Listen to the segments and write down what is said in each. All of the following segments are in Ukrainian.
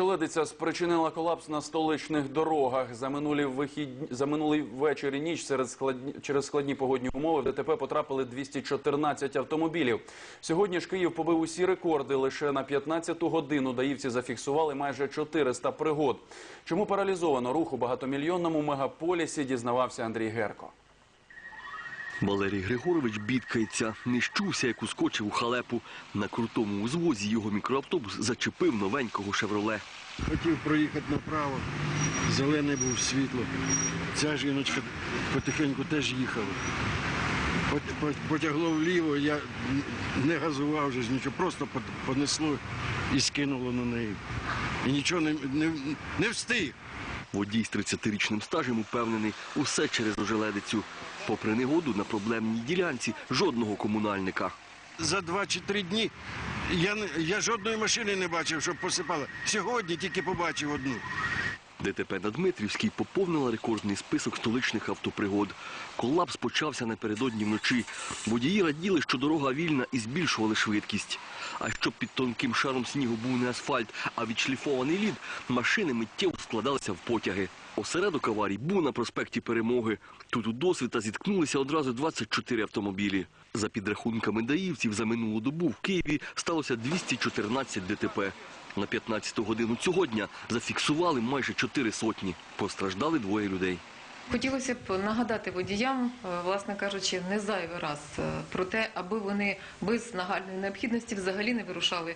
Желедиця спричинила колапс на столичних дорогах. За минулі вихід... за минулий вечір і ніч серед складні... через складні погодні умови в ДТП потрапили 214 автомобілів. Сьогодні ж Київ побив усі рекорди. Лише на 15-ту годину даївці зафіксували майже 400 пригод. Чому паралізовано рух у багатомільйонному мегаполісі, дізнавався Андрій Герко. Валерій Григорович бідкається, не як ускочив у халепу. На крутому узвозі його мікроавтобус зачепив новенького «Шевроле». Хотів проїхати направо, зелене був світло. Ця жіночка потихеньку теж їхала. Пот- пот- Потягло вліво, я не газував вже нічого, просто понесло і скинуло на неї. І нічого не, не, не встиг. Водій з 30-річним стажем упевнений, усе через ожеледицю. Попри негоду на проблемній ділянці жодного комунальника. За два чи три дні я, я жодної машини не бачив, щоб посипала. Сьогодні тільки побачив одну. ДТП на Дмитрівській поповнила рекордний список столичних автопригод. Колапс почався напередодні вночі. Водії раділи, що дорога вільна і збільшували швидкість. А щоб під тонким шаром снігу був не асфальт, а відшліфований лід, машини миттєво складалися в потяги. Осередок аварій був на проспекті Перемоги. Тут у досвіта зіткнулися одразу 24 автомобілі. За підрахунками даївців, за минулу добу в Києві сталося 214 ДТП. На 15-ту годину цього дня зафіксували майже чотири сотні. Постраждали двоє людей. Хотілося б нагадати водіям, е, власне кажучи, не зайвий раз е, про те, аби вони без нагальної необхідності взагалі не вирушали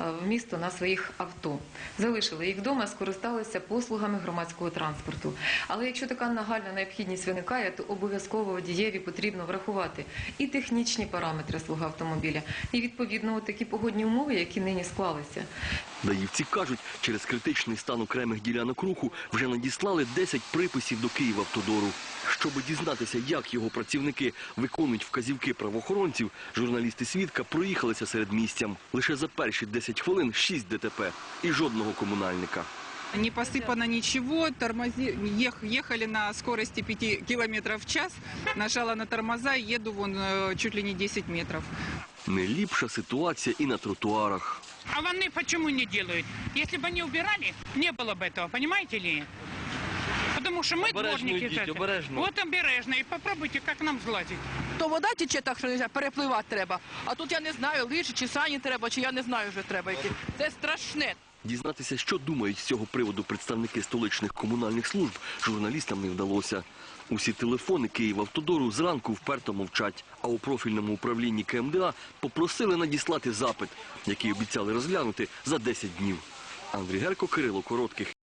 е, в місто на своїх авто. Залишили їх вдома, скористалися послугами громадського транспорту. Але якщо така нагальна необхідність виникає, то обов'язково водієві потрібно врахувати і технічні параметри свого автомобіля, і відповідно такі погодні умови, які нині склалися. Даївці кажуть, через критичний стан окремих ділянок руху вже надіслали 10 приписів до Київавтодору. Щоб дізнатися, як його працівники виконують вказівки правоохоронців, журналісти свідка проїхалися серед місцям. Лише за перші 10 хвилин 6 ДТП і жодного комунальника. Не посыпано ничего, тормози, ех- на скорости 5 километров в час, нажала на тормоза, еду вон э, чуть ли не 10 метров. Не ліпша ситуація і на тротуарах. А вони почему не делают? Если бы они убирали, не было бы этого, понимаете ли? Потому что мы Обережно дворники. йдіть, это. обережно. Вот обережно. И попробуйте, как нам злазить. То вода тече так, що не знаю, перепливати треба. А тут я не знаю, лижі чи сані треба, чи я не знаю вже треба які. Це страшне. Дізнатися, що думають з цього приводу представники столичних комунальних служб, журналістам не вдалося. Усі телефони Київавтодору зранку вперто мовчать, а у профільному управлінні КМДА попросили надіслати запит, який обіцяли розглянути за 10 днів. Андрій Герко, Кирило Коротких.